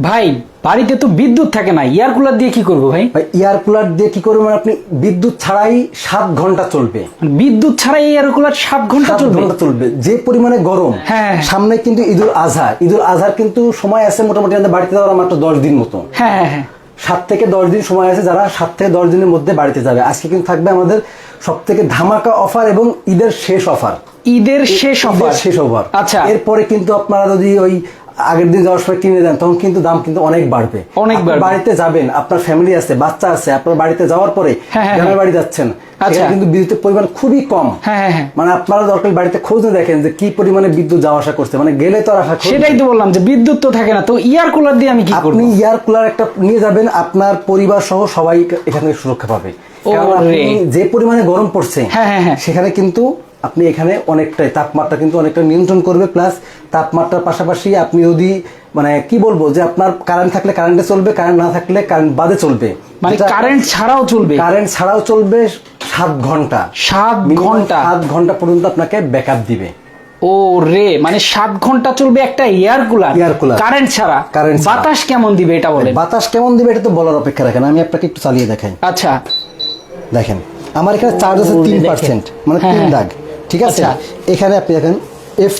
ভাই বাড়িতে তো বিদ্যুৎ থাকে না এয়ার কুলার দিয়ে কি করব ভাই? ভাই এয়ার কুলার দিয়ে কি করবেন আপনি বিদ্যুৎ ছাড়াই সাত ঘণ্টা চলবে। মানে বিদ্যুৎ ছাড়াই এয়ার কুলার সাত ঘণ্টা চলবে? ঘণ্টা চলবে। যে পরিমাণে গরম হ্যাঁ। সামনে কিন্তু ঈদুল আজহা। ঈদুল আজহার কিন্তু সময় আছে মোটামুটি আমাদের বাড়িতে যাওয়ার মাত্র দশ দিন মতো। হ্যাঁ হ্যাঁ হ্যাঁ। সাত থেকে দশ দিন সময় আছে যারা সাত থেকে দশ দিনের মধ্যে বাড়িতে যাবে। আজকে কিন্তু থাকবে আমাদের সব থেকে ধামাকা অফার এবং ঈদের শেষ অফার ঈদের শেষ অফার শেষ অফার আচ্ছা। এরপরে কিন্তু আপনারা যদি ওই আগের দিন যাওয়ার সময় কিনে দেন তখন কিন্তু দাম কিন্তু অনেক বাড়বে অনেক বাড়িতে যাবেন আপনার ফ্যামিলি আছে বাচ্চা আছে আপনার বাড়িতে যাওয়ার পরে হ্যাঁ, হ্যাঁ, গ্রামের হ্যাঁ। বাড়ি যাচ্ছেন আচ্ছা। কিন্তু বিদ্যুতের পরিমাণ খুবই কম। মানে আপনারা দরকার বাড়িতে খোঁজ দেখেন যে কি পরিমাণে বিদ্যুৎ যাওয়া আসা করছে মানে গেলে তো আর আসা সেটাই তো বললাম যে বিদ্যুৎ তো থাকে না তো এয়ার কুলার দিয়ে আমি কি করব আপনি এয়ার কুলার একটা নিয়ে যাবেন আপনার পরিবার সহ সবাই এখান থেকে সুরক্ষা পাবে কারণ যে পরিমাণে গরম পড়ছে। সেখানে কিন্তু আপনি এখানে অনেকটাই তাপমাত্রা কিন্তু অনেকটা নিয়ন্ত্রণ করবে প্লাস তাপমাত্রার পাশাপাশি আপনি যদি মানে কি বলব যে আপনার কারেন্ট থাকলে কারেন্টে চলবে কারেন্ট না থাকলে কারেন্ট বাদে চলবে। মানে কারেন্ট ছাড়াও চলবে? কারেন্ট ছাড়াও চলবে সাত ঘণ্টা। সাত ঘণ্টা? সাত ঘণ্টা পর্যন্ত আপনাকে ব্যাকআপ দিবে। ও রে মানে সাত ঘণ্টা চলবে একটা air cooler Air cooler। Current ছাড়া? ছাড়া। বাতাস কেমন দিবে এটা বলেন? বাতাস কেমন দিবে এটা তো বলার অপেক্ষা রাখেন আমি আপনাকে একটু চালিয়ে দেখাই। আচ্ছা। দেখেন আমার এখানে চার্জ আছে তিন পার্সেন্ট মানে হ্যাঁ, তিন হ্যাঁ। দাগ। ঠিক আছে? আচ্ছা। এখানে আপনি দেখেন এফ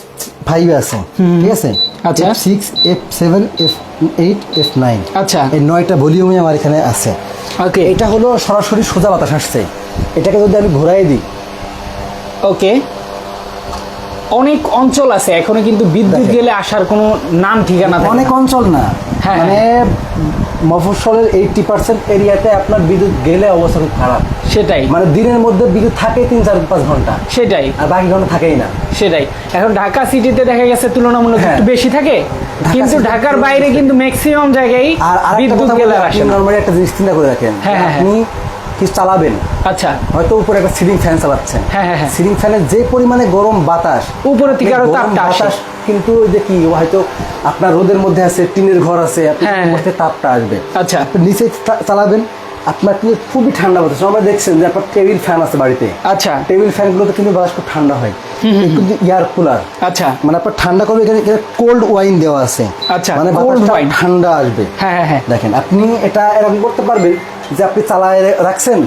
ফাইভ আছে ঠিক আছে? আচ্ছা। F six F seven F eight F nine আচ্ছা। এই নয়টা ভলিউমে আমার এখানে আছে। ওকে। এটা হলো সরাসরি সোজা বাতাস আসছে। এটাকে যদি আমি ঘোরাই দিই। ওকে। অনেক অঞ্চল আছে এখনও কিন্তু বিদ্যুৎ গেলে আসার কোনো নাম ঠিকানা অনেক অঞ্চল না। হ্যাঁ, মানে মফস্বলের এইটটি পার্সেন্ট এরিয়াতে আপনার বিদ্যুৎ গেলে অবস্থা খুব খারাপ। সেটাই। মানে দিনের মধ্যে বিদ্যুৎ থাকে তিন চার পাঁচ ঘণ্টা। সেটাই। আর বাকি ঘণ্টা থাকেই না। সেটাই। এখন ঢাকা সিটিতে দেখা গেছে তুলনামূলক হ্যাঁ। একটু বেশি থাকে কিন্তু ঢাকার বাইরে কিন্তু ম্যাক্সিমাম জায়গায় আর বিদ্যুৎ গেলে আসে নর্মালি একটা জিনিস চিন্তা করে রাখেন হ্যাঁ, হ্যাঁ, আপনি কিছু চালাবেন? আচ্ছা। হয়তো উপরে একটা সিলিং ফ্যান চালাচ্ছেন। হ্যাঁ, হ্যাঁ, হ্যাঁ। সিলিং ফ্যানের যে পরিমাণে গরম বাতাস উপরে থেকে এই আরও তাপটা বাতাস কিন্তু ওই যে কি হয়তো আপনার রোদের মধ্যে আছে টিনের ঘর আছে আপনি হ্যাঁ, তাপটা আসবে। আচ্ছা। নিচে চালাবেন আপনার কিন্তু খুবই ঠান্ডা বাতাস। আমরা দেখছেন যে আপনার টেবিল ফ্যান আছে বাড়িতে। আচ্ছা। টেবিল ফ্যান গুলোতে কিন্তু বাতাস খুব ঠান্ডা হয়। কিন্তু এয়ার কুলার আচ্ছা। মানে আপনার ঠান্ডা করবে এখানে কোল্ড ওয়াইন দেওয়া আছে। আচ্ছা, মানে বাতাসটা ঠান্ডা আসবে। হ্যাঁ হ্যাঁ হ্যাঁ। দেখেন আপনি এটা এরকম করতে পারবেন যে আপনি চালায় রাখছেন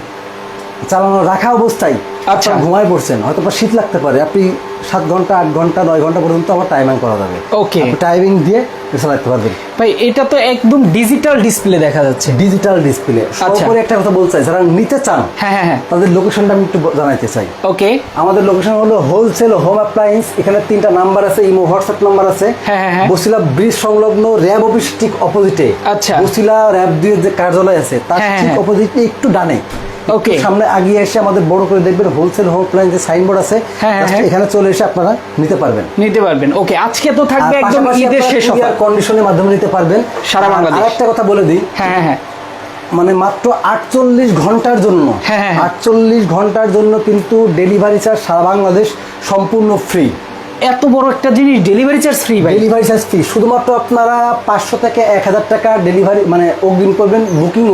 চালানো রাখা অবস্থায় আচ্ছা। ঘুমায় পড়ছেন। হয়তো বা শীত লাগতে পারে। আপনি সাত ঘণ্টা আট ঘণ্টা নয় ঘণ্টা পর্যন্ত আমার টাইমিং করা যাবে. আপনি টাইমিং দিয়ে চালাতে পারবেন। ভাই এটা তো একদম ডিজিটাল ডিসপ্লে দেখা যাচ্ছে। ডিজিটাল ডিসপ্লে আচ্ছা। সর্বোপরি একটা কথা বলতে চাই। যারা নিতে চান হ্যাঁ হ্যাঁ হ্যাঁ। তাদের লোকেশনটা আমি একটু জানাইতে চাই। ওকে আমাদের লোকেশন হলো হোলসেল হোম অ্যাপ্লায়েন্স এখানে তিনটা নাম্বার আছে ইমো হোয়াটসঅ্যাপ নাম্বার আছে। হ্যাঁ, হ্যাঁ, হ্যাঁ। বসিলা ব্রিজ সংলগ্ন র্যাব অফিস ঠিক অপোজিটে আচ্ছা। বসিলা র্যাব দুই যে কার্যালয় আছে তার হ্যাঁ, ঠিক। অপোজিটে একটু ডানে। ওকে। সামনে আগিয়ে এসে আমাদের বড় করে দেখবেন হোলসেল যে সাইনবোর্ড আছে হ্যাঁ, হ্যাঁ, হ্যাঁ। এখানে চলে এসে আপনারা নিতে পারবেন। নিতে পারবেন। ওকে আজকে তো থাকবে একদম ঈদের শেষ অফার কন্ডিশনের মাধ্যমে নিতে পারবেন। সারা বাংলাদেশ। একটা কথা বলে দিই। হ্যাঁ হ্যাঁ মানে মাত্র আটচল্লিশ ঘণ্টার জন্য। আটচল্লিশ ঘণ্টার জন্য কিন্তু ডেলিভারি চার্জ সারা বাংলাদেশ সম্পূর্ণ ফ্রি এত বড় একটা জিনিস ডেলিভারি চার্জ ফ্রি ভাই। ডেলিভারি চার্জ ফ্রি শুধুমাত্র আপনারা পাঁচশো থেকে এক হাজার টাকা ডেলিভারি মানে অগ্রিম করবেন বুকিং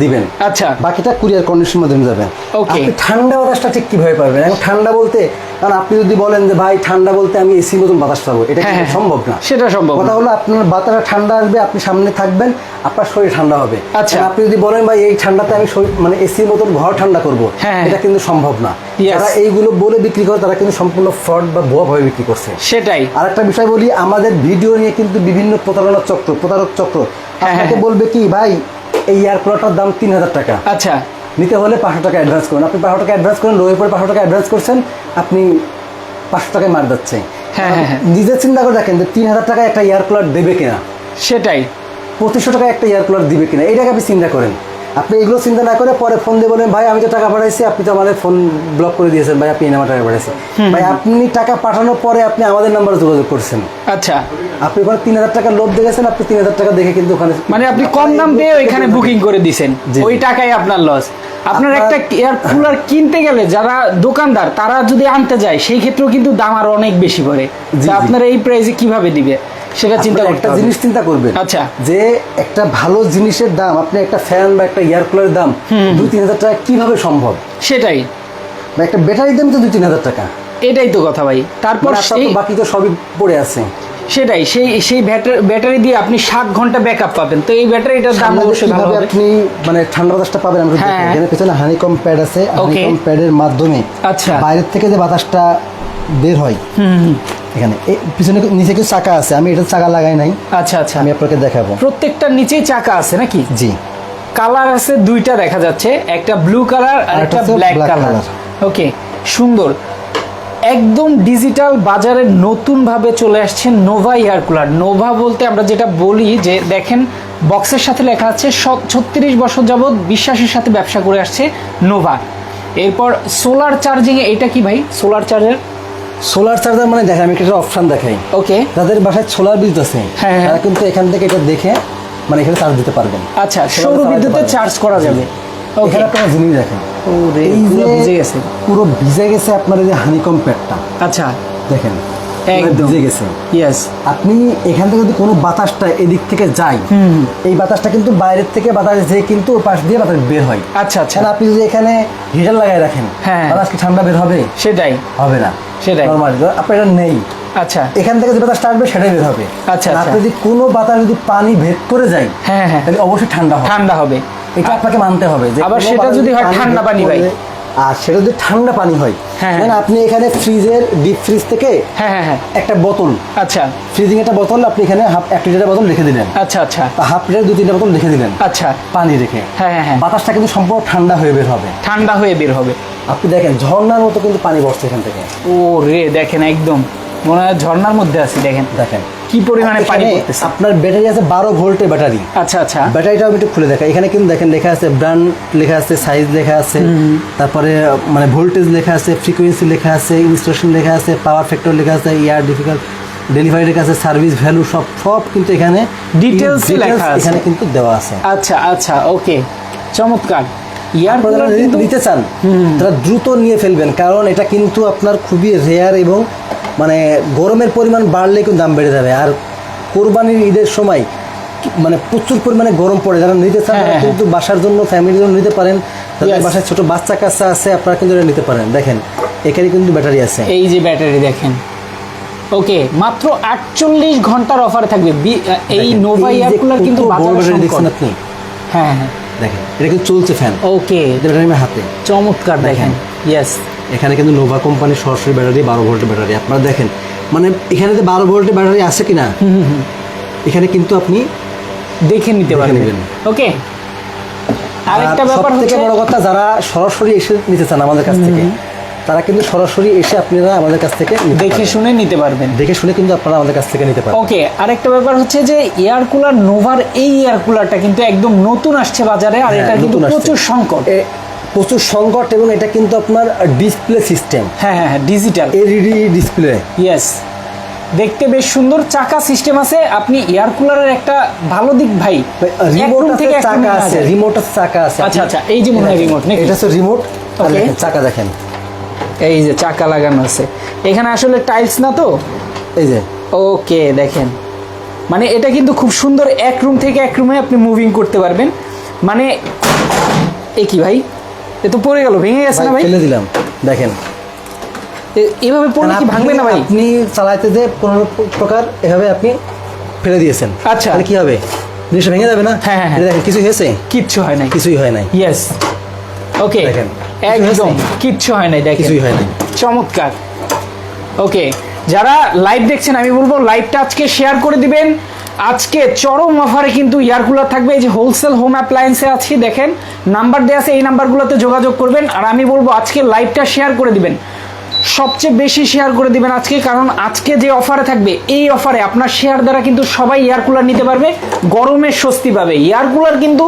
দিবেন আচ্ছা বাকিটা কুরিয়ার কন্ডিশন মাধ্যমে যাবেন. আপনি ঠান্ডা বাতাসটা ঠিক কীভাবে পারবেন এখন ঠান্ডা বলতে কারণ আপনি যদি বলেন যে ভাই ঠান্ডা বলতে আমি এসি মতন বাতাস পাবো এটা হ্যাঁ, হ্যাঁ। সম্ভব না সেটা সম্ভব কথা হলো আপনার বাতাসটা ঠান্ডা আসবে আপনি সামনে থাকবেন আপনার শরীর ঠান্ডা হবে আচ্ছা। আপনি যদি বলেন ভাই এই ঠান্ডাতে আমি শরীর মানে এসির মতন ঘর ঠান্ডা করব হ্যাঁ। এটা কিন্তু সম্ভব না. যারা এইগুলো বলে বিক্রি করে তারা কিন্তু সম্পূর্ণ ফ্রড বা ভুয়া ভাবে বিক্রি করছে সেটাই আরেকটা বিষয় বলি আমাদের ভিডিও নিয়ে কিন্তু বিভিন্ন প্রতারণার চক্র প্রতারক চক্র আপনাকে। বলবে কি ভাই এই এয়ার কুলারটার দাম তিন হাজার টাকা। আচ্ছা। নিতে হলে পাঁচশো টাকা অ্যাডভান্স করুন। আপনি পাঁচশো টাকা অ্যাডভান্স করেন রোয়ের পরে পাঁচশো টাকা অ্যাডভান্স করছেন আপনি পাঁচশো টাকায় মার যাচ্ছে। হ্যাঁ, হ্যাঁ, হ্যাঁ। নিজে চিন্তা করে দেখেন যে তিন হাজার টাকায় একটা এয়ার কুলার দেবে কিনা। সেটাই। পঁচিশশো টাকায় একটা এয়ার কুলার দিবে কিনা এটাকে আপনি চিন্তা করেন। আপনি এগুলো চিন্তা না করে পরে ফোন দিয়ে বলেন ভাই আমি তো টাকা পাঠাইছি আপনি তো আমাদের ফোন ব্লক করে দিয়েছেন ভাই আপনি আমার টাকা পাঠাইছি ভাই আপনি টাকা পাঠানোর পরে আপনি আমাদের নাম্বারে যোগাযোগ করছেন। আচ্ছা। আপনি ওখানে তিন হাজার টাকা লোভ দেখেছেন আপনি তিন হাজার টাকা দেখে কিন্তু ওখানে মানে আপনি কম দাম দিয়ে ওইখানে বুকিং করে দিছেন। জি। ওই টাকাই আপনার লস আপনার একটা এয়ার কুলার কিনতে গেলে যারা দোকানদার তারা যদি আনতে যায় সেই ক্ষেত্রেও কিন্তু দাম আরও অনেক বেশি পড়ে। আপনারা এই প্রাইসে কীভাবে দিবে? সেটা চিন্তা একটা জিনিস চিন্তা করবেন। আচ্ছা। যে একটা ভালো জিনিসের দাম আপনি একটা ফ্যান বা একটা এয়ার কুলারের দাম দুই তিন হাজার টাকা কীভাবে সম্ভব? সেটাই। বা একটা ব্যাটারির দাম তো দুই তিন হাজার টাকা। এটাই তো কথা ভাই। তারপর মানে বাকি তো সবই পড়ে আছে। সেটাই সেই সেই ব্যাটারি দিয়ে আপনি সাত ঘণ্টা ব্যাকআপ পাবেন। তো এই ব্যাটারিটার দাম অবশ্যই ভালো হবে। আপনি মানে ঠান্ডা বাতাসটা পাবেন আমরা। হ্যাঁ। এখানে পেছনে হানিকম প্যাড আছে। হানিকম প্যাডের মাধ্যমে আচ্ছা। বাইরের থেকে যে বাতাসটা বের হয় এখানে। পিছনে নিচে কিছু চাকা আছে আমি এটা চাকা লাগাই নাই। আচ্ছা আচ্ছা। আমি আপনাকে দেখাবো। প্রত্যেকটার নিচেই চাকা আছে নাকি? জি। কালার আছে দুইটা দেখা যাচ্ছে একটা ব্লু কালার আর একটা ব্ল্যাক কালার ওকে সুন্দর। একদম ডিজিটাল বাজারে নতুন ভাবে চলে আসছে নোভা এয়ার কুলার নোভা বলতে আমরা যেটা বলি যে দেখেন বক্সের সাথে লেখা আছে ছত্রিশ বছর যাবৎ বিশ্বাসের সাথে ব্যবসা করে আসছে নোভা এরপর সোলার চার্জিং এটা কি ভাই? সোলার চার্জার সোলার চার্জার মানে দেখেন আমি একটা অপশন দেখাই। ওকে যাদের বাসায় সোলার বিদ্যুৎ আছে হ্যাঁ, হ্যাঁ। তারা কিন্তু এখান থেকে এটা দেখে মানে এখানে চার্জ দিতে পারবেন। আচ্ছা সৌর বিদ্যুতে চার্জ করা যাবে। এখানে আপনারা জিনিস দেখেন। পুরো ভিজে গেছে। পুরো ভিজে গেছে আপনার যে হানিকম প্যাডটা আচ্ছা। দেখেন ভিজে গেছে। ইয়েস আপনি এখান থেকে যদি কোনো বাতাসটা এদিক থেকে যায় এই বাতাসটা কিন্তু বাইরের থেকে বাতাস যে কিন্তু পাশ দিয়ে বাতাস বের হয়। আচ্ছা আচ্ছা। আপনি যদি এখানে হিটার লাগাই রাখেন হ্যাঁ। বাতাস কি ঠান্ডা বের হবে? সেটাই। হবে না। সেটাই। নর্মালি আপনার এটা নেই আচ্ছা এখান থেকে যে বাতাসটা আসবে সেটাই বের হবে আচ্ছা, আচ্ছা। আপনি যদি কোনো বাতাস যদি পানি ভেদ করে যায় হ্যাঁ, হ্যাঁ। তাহলে অবশ্যই ঠান্ডা হবে ঠান্ডা হবে এটা আপনাকে মানতে হবে যে আবার সেটা যদি হয় ঠান্ডা পানি ভাই। আর সেটা যদি ঠান্ডা পানি হয় হ্যাঁ, হ্যাঁ। আপনি এখানে ফ্রিজের ডিপ ফ্রিজ থেকে হ্যাঁ হ্যাঁ হ্যাঁ। একটা বোতল। আচ্ছা। ফ্রিজিং একটা বোতল আপনি এখানে হাফ এক লিটারের বোতল রেখে দিলেন। আচ্ছা আচ্ছা। হাফ লিটার দুই তিনটা বোতল রেখে দিলেন। আচ্ছা। পানি রেখে। হ্যাঁ হ্যাঁ হ্যাঁ। বাতাসটা কিন্তু সম্পূর্ণ ঠান্ডা হয়ে বের হবে। ঠান্ডা হয়ে বের হবে। আপনি দেখেন ঝর্ণার মতো কিন্তু পানি বসছে এখান থেকে। ও রে দেখেন একদম। মনে হয় ঝর্ণার মধ্যে আছি দেখেন। দেখেন। কি পরিমাণে পানি পড়তেছে? আপনার ব্যাটারি আছে বারো ভোল্টের ব্যাটারি। আচ্ছা আচ্ছা। ব্যাটারিটা আমি একটু খুলে দেখা এখানে কিন্তু দেখেন লেখা আছে ব্র্যান্ড লেখা আছে সাইজ লেখা আছে। তারপরে মানে ভোল্টেজ লেখা আছে ফ্রিকোয়েন্সি লেখা আছে ইনস্টলেশন লেখা আছে পাওয়ার ফ্যাক্টর লেখা আছে ইয়ার ডিফিকাল্ট ডেলিভারি লেখা আছে সার্ভিস ভ্যালু সব সব কিন্তু এখানে ই লেখা আছে। এখানে কিন্তু দেওয়া আছে। আচ্ছা আচ্ছা ওকে। চমৎকার। ইয়ার নিতে চান তারা দ্রুত নিয়ে ফেলবেন কারণ এটা কিন্তু আপনার খুবই রেয়ার এবং মানে গরমের পরিমাণ বাড়লে কিন্তু দাম বেড়ে যাবে। আর কোরবানির ঈদের সময় মানে প্রচুর পরিমাণে গরম পড়ে। যারা নিতে চান হ্যাঁ, তারা হ্যাঁ। কিন্তু বাসার জন্য ফ্যামিলির জন্য নিতে পারেন। তাদের বাসায় ছোট বাচ্চা কাচ্চা আছে আপনারা কিন্তু এটা নিতে পারেন। দেখেন এখানে কিন্তু ব্যাটারি আছে। এই যে ব্যাটারি দেখেন। ওকে মাত্র আটচল্লিশ ঘণ্টার অফার থাকবে। এই নোভা এই এয়ার কিন্তু বাজারে দেখছেন আপনি? হ্যাঁ হ্যাঁ। দেখেন এটা কিন্তু চলছে ফ্যান ওকে হাতে চমৎকার দেখেন। ইয়েস এখানে কিন্তু নোভা কোম্পানির সরাসরি ব্যাটারি বারো ভোল্টের ব্যাটারি আপনারা দেখেন মানে এখানে যে বারো ভোল্টের ব্যাটারি আছে কিনা এখানে কিন্তু আপনি দেখে নিতে পারবেন। ওকে। আরেকটা ব্যাপার হচ্ছে বড় কথা যারা সরাসরি এসে নিতে চান আমাদের কাছ থেকে তারা কিন্তু সরাসরি এসে আপনারা আমাদের কাছ থেকে দেখে শুনে নিতে পারবেন। দেখে শুনে কিন্তু আপনারা আমাদের কাছ থেকে নিতে পারেন ওকে আরেকটা ব্যাপার হচ্ছে যে এয়ার কুলার নোভার এই এয়ার কুলারটা কিন্তু একদম নতুন আসছে বাজারে আর হ্যাঁ, এটা কিন্তু প্রচুর সংকট। প্রচুর সংকট এবং এটা কিন্তু আপনার ডিসপ্লে সিস্টেম হ্যাঁ হ্যাঁ হ্যাঁ ডিজিটাল এলইডি ডিসপ্লে ইয়েস দেখতে বেশ সুন্দর চাকা সিস্টেম আছে। আপনি এয়ার কুলারের একটা ভালো দিক ভাই। রিমোট থেকে চাকা আছে যায়। রিমোটের চাকা আছে। আচ্ছা, আচ্ছা, এই যে মনে হয় remote নাকি? এটা হচ্ছে রিমোট. চাকা দেখেন। এই যে চাকা লাগানো আছে। এখানে আসলে টাইলস না তো? এই যে। ওকে দেখেন। মানে এটা কিন্তু খুব সুন্দর এক রুম থেকে এক রুমে আপনি মুভিং করতে পারবেন। মানে এ কি ভাই? এ তো পড়ে গেল ভেঙে গেছে না ভাই, ফেলে দিলাম দেখেন। এভাবে পড়লে কি ভাঙবে না ভাই? আপনি চালাইতে যে কোনো প্রকার এভাবে আপনি ফেলে দিয়েছেন। আচ্ছা। তাহলে কি হবে? জিনিসটা ভেঙে যাবে না? হ্যাঁ, হ্যাঁ, হ্যাঁ। দেখেন কিছু হয়েছে? কিচ্ছু হয় নাই। কিছুই হয় নাই। ইয়েস ওকে দেখেন। একদম কিচ্ছু হয় নাই দেখেন। কিছুই হয় নাই। চমৎকার। ওকে যারা লাইভ দেখছেন আমি বলব লাইভটা আজকে শেয়ার করে দিবেন। আজকে চরম অফারে কিন্তু এয়ার কুলার থাকবে। এই যে হোলসেল হোম অ্যাপ্লায়েন্সে আছি, দেখেন নাম্বার দেওয়া আছে, এই নাম্বারগুলোতে যোগাযোগ করবেন। আর আমি বলব, আজকে লাইভটা শেয়ার করে দিবেন। সবচেয়ে বেশি শেয়ার করে দিবেন আজকে, কারণ আজকে যে অফারে থাকবে, এই অফারে আপনার শেয়ার দ্বারা কিন্তু সবাই এয়ার কুলার নিতে পারবে গরমের স্বস্তি পাবে। এয়ার কুলার কিন্তু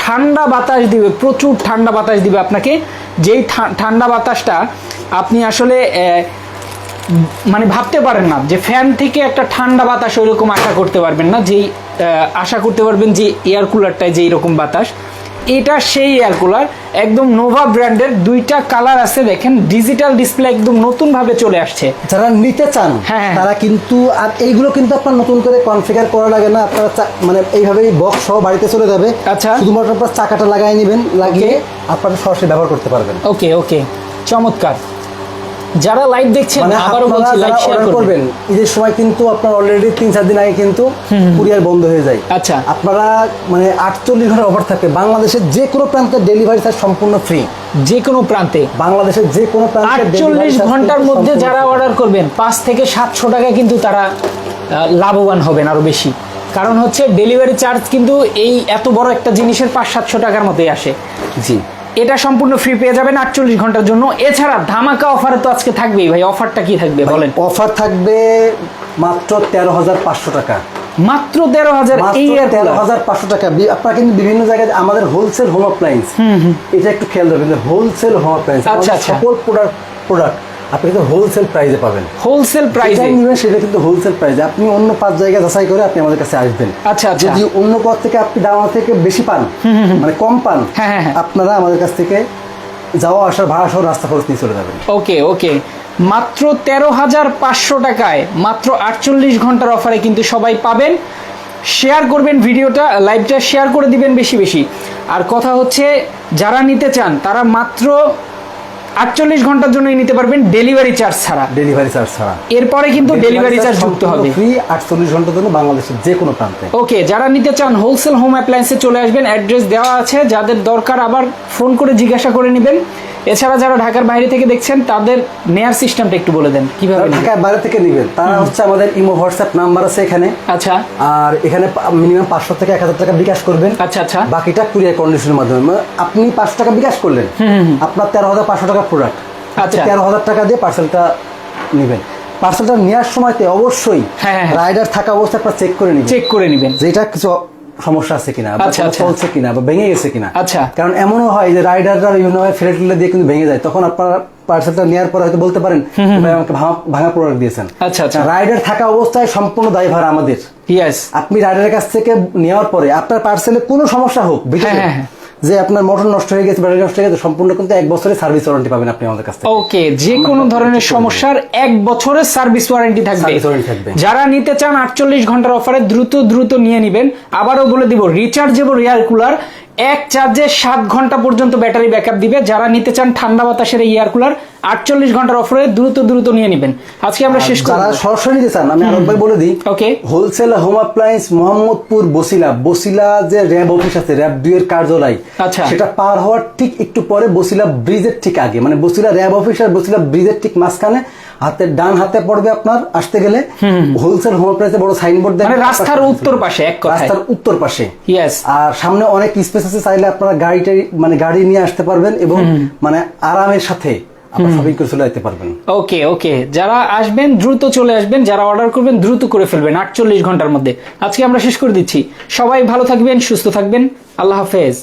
ঠান্ডা বাতাস দিবে, প্রচুর ঠান্ডা বাতাস দিবে আপনাকে। যেই ঠান্ডা বাতাসটা আপনি আসলে মানে ভাবতে পারেন না যে ফ্যান থেকে একটা ঠান্ডা বাতাস ওইরকম আশা করতে পারবেন না যেই আশা করতে পারবেন যে এয়ার কুলারটায় যেই রকম বাতাস। এটা সেই এয়ার কুলার একদম নোভা ব্র্যান্ডের দুইটা কালার আছে দেখেন ডিজিটাল ডিসপ্লে একদম নতুন ভাবে চলে আসছে। যারা নিতে চান হ্যাঁ, হ্যাঁ। তারা কিন্তু আর এইগুলো কিন্তু আপনার নতুন করে কনফিগার করা লাগে না আপনারা মানে এইভাবে বক্স সহ বাড়িতে চলে যাবে। আচ্ছা। শুধুমাত্র আপনার চাকাটা লাগাই নেবেন লাগিয়ে আপনারা সরাসরি ব্যবহার করতে পারবেন। ওকে ওকে। চমৎকার। যারা লাইভ দেখছেন মানে আবারও বলছি লাইক শেয়ার করবেন। ঈদের সময় কিন্তু আপনার অলরেডি তিন চার দিন আগে কিন্তু কুরিয়ার বন্ধ হয়ে যায়। আচ্ছা। আপনারা মানে আটচল্লিশ ঘণ্টা অফার থাকে। বাংলাদেশের যে কোনো প্রান্তে ডেলিভারি চার্জ সম্পূর্ণ ফ্রি যে কোনো প্রান্তে। বাংলাদেশের যে কোনো প্রান্তে আটচল্লিশ ঘণ্টার মধ্যে যারা অর্ডার করবেন পাঁচ থেকে সাতশো টাকা কিন্তু তারা লাভবান হবেন আরও বেশি। কারণ হচ্ছে ডেলিভারি চার্জ কিন্তু এই এত বড় একটা জিনিসের পাঁচ সাতশো টাকার মতোই আসে। জি। এটা সম্পূর্ণ ফ্রি পেয়ে যাবেন আটচল্লিশ ঘণ্টার জন্য। এছাড়া ধামাকা অফারে তো আজকে থাকবেই ভাই। অফারটা কি থাকবে বলেন? অফার থাকবে মাত্র তেরো হাজার পাঁচশো টাকা। মাত্র তেরো হাজার তেরো হাজার পাঁচশো টাকা। আপনার কিন্তু বিভিন্ন জায়গায় আমাদের হোলসেল হোম অ্যাপ্লায়েন্স এটা একটু খেয়াল রাখবেন হোলসেল হোম অ্যাপ্লায়েন্স আচ্ছা, আচ্ছা। সকল প্রোডাক্ট প্রোডাক্ট আপনি কিন্তু হোলসেল প্রাইসে পাবেন। হোলসেল প্রাইসে নেবেন সেটা কিন্তু হোলসেল প্রাইসে আপনি অন্য পাঁচ জায়গায় যাচাই করে আপনি আমাদের কাছে আসবেন। আচ্ছা, আচ্ছা। যদি অন্য পথ থেকে আপনি দাম থেকে বেশি পান মানে কম পান হ্যাঁ, হ্যাঁ, হ্যাঁ। আপনারা আমাদের কাছ থেকে যাওয়া আসার ভাড়া সহ রাস্তা খরচ নিয়ে চলে যাবেন। ওকে ওকে। মাত্র তেরো হাজার পাঁচশো টাকায় মাত্র আটচল্লিশ ঘণ্টার অফারে কিন্তু সবাই পাবেন। শেয়ার করবেন ভিডিওটা লাইভটা শেয়ার করে দিবেন বেশি বেশি। আর কথা হচ্ছে যারা নিতে চান তারা মাত্র আটচল্লিশ ঘণ্টার জন্যই নিতে পারবেন ডেলিভারি চার্জ ছাড়া। ডেলিভারি চার্জ ছাড়া। এরপরে কিন্তু ডেলিভারি চার্জ যুক্ত হবে। ফ্রি আটচল্লিশ ঘণ্টার জন্য বাংলাদেশের যে কোনো প্রান্তে। ওকে যারা নিতে চান হোলসেল হোম অ্যাপ্লায়েন্সে চলে আসবেন অ্যাড্রেস দেওয়া আছে। যাদের দরকার আবার ফোন করে জিজ্ঞাসা করে নেবেন। এছাড়া যারা ঢাকার বাইরে থেকে দেখছেন তাদের নেয়ার সিস্টেমটা একটু বলে দেন কীভাবে? ঢাকায় বাইরে থেকে নেবেন। তারা হচ্ছে আমাদের ইমো হোয়াটসঅ্যাপ নাম্বার আছে এখানে। আচ্ছা। আর এখানে মিনিমাম পাঁচশো থেকে এক হাজার টাকা বিকাশ করবেন। আচ্ছা আচ্ছা। বাকিটা কুরিয়ার কন্ডিশনের মাধ্যমে। আপনি পাঁচশো টাকা বিকাশ করলেন। আপনার তেরো হাজার পাঁচশো টাকা প্রোডাক্ট আচ্ছা। তেরো হাজার টাকা দিয়ে পার্সেলটা নেবেন। পার্সেলটা নেওয়ার সময়তে অবশ্যই হ্যাঁ, হ্যাঁ। রাইডার থাকা অবস্থায় আপনার চেক করে নেবেন। চেক করে নেবেন। যে এটা কিছু সমস্যা আছে কিনা বা আচ্ছা, আচ্ছা। চলছে কিনা বা ভেঙে গেছে কিনা। আচ্ছা। কারণ এমনও হয় যে রাইডাররা ফেলে টেলে দিয়ে কিন্তু ভেঙে যায়। তখন আপনারা পার্সেলটা নেওয়ার পরে হয়তো বলতে পারেন ভাই আমাকে ভাঙা- প্রোডাক্ট দিয়েছেন। আচ্ছা, আচ্ছা। রাইডার থাকা অবস্থায় সম্পূর্ণ দায়ভার আমাদের। ইয়েস আপনি রাইডারের কাছ থেকে নেওয়ার পরে আপনার পার্সেলে কোনো সমস্যা হোক ভিতরে, হ্যাঁ, হ্যাঁ, যে আপনার মোটর নষ্ট হয়ে গেছে ব্যাটারি নষ্ট হয়ে গেছে সম্পূর্ণ কিন্তু এক বছরের সার্ভিস ওয়ারেন্টি পাবেন আপনি আমাদের কাছে থেকে। ওকে যে কোনো ধরনের সমস্যার এক বছরের সার্ভিস ওয়ারেন্টি থাকবে। থাকবে। যারা নিতে চান আটচল্লিশ ঘণ্টার অফারে দ্রুত দ্রুত নিয়ে নেবেন। আবারও বলে দিব রিচার্জেবল এয়ার কুলার এক চার্জে সাত ঘণ্টা পর্যন্ত ব্যাটারি ব্যাকআপ দিবে। যারা নিতে চান ঠান্ডা বাতাসের এই এয়ার কুলার আটচল্লিশ ঘণ্টার অফারে দ্রুত দ্রুত নিয়ে নেবেন। আজকে আমরা শেষ যারা সরাসরি নিতে চান আমি আরেকবার বলে দিই okay. Wholesale home appliance Mohammadpur Basila. Basila যে র্যাব অফিস আছে র্যাব দুই এর কার্যালয় আচ্ছা। সেটা পার হওয়ার ঠিক একটু পরে বসিলা ব্রিজের ঠিক আগে। মানে বসিলা র্যাব অফিস আর বসিলা ব্রিজের ঠিক মাঝখানে হাতে ডান হাতে পড়বে আপনার আসতে গেলে হোলসেল হোম অ্যাপ্লায়েন্সে বড় সাইনবোর্ড মানে রাস্তার উত্তর পাশে এক রাস্তার উত্তর পাশে। ইয়েস আর সামনে অনেক স্পেস আছে চাইলে আপনারা গাড়িটা মানে গাড়ি নিয়ে আসতে পারবেন এবং মানে আরামের সাথে পারবেন। ওকে ওকে যারা আসবেন দ্রুত চলে আসবেন যারা অর্ডার করবেন দ্রুত করে ফেলবেন আটচল্লিশ ঘণ্টার মধ্যে। আজকে আমরা শেষ করে দিচ্ছি। সবাই ভালো থাকবেন সুস্থ থাকবেন। আল্লাহ হাফেজ।